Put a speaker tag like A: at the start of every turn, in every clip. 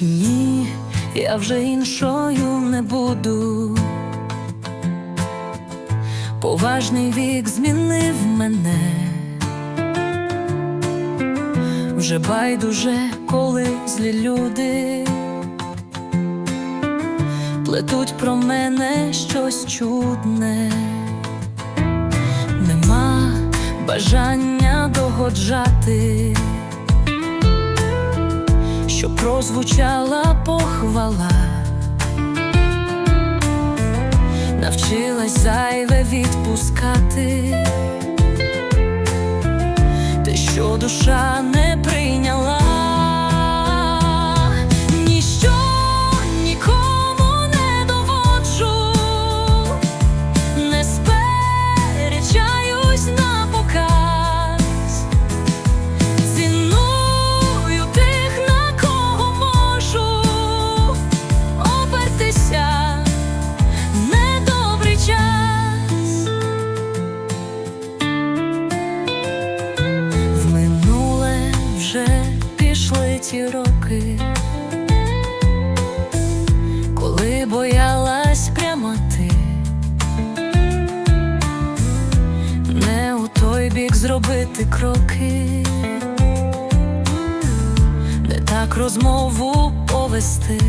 A: Ні, я вже іншою не буду. Поважний вік змінив мене. Вже байдуже, коли злі люди плетуть про мене щось чудне, нема бажання догоджати, щоб прозвучала похвала, навчилась зайве відпускати те, що душа не прийняла. Пішли ті роки, коли боялась прямо ти, не у той бік зробити кроки, не так розмову повести.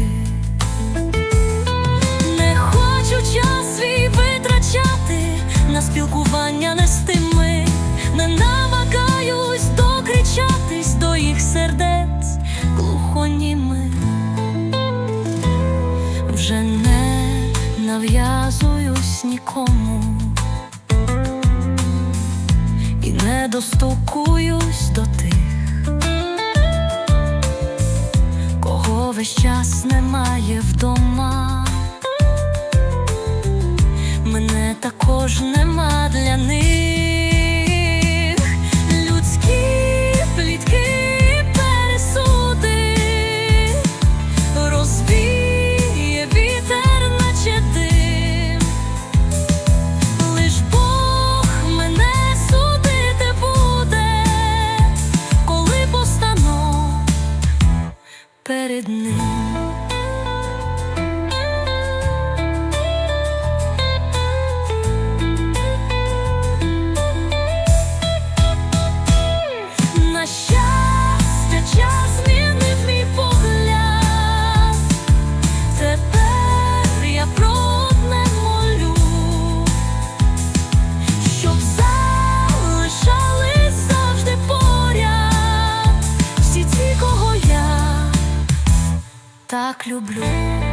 A: Не хочу час свій витрачати на спілкування не з тими, не намагаюсь до їх сердець глухоніми. Вже не нав'язуюсь нікому і не достукуюсь до тих, кого весь час немає вдома. Мене також нема для них так люблю.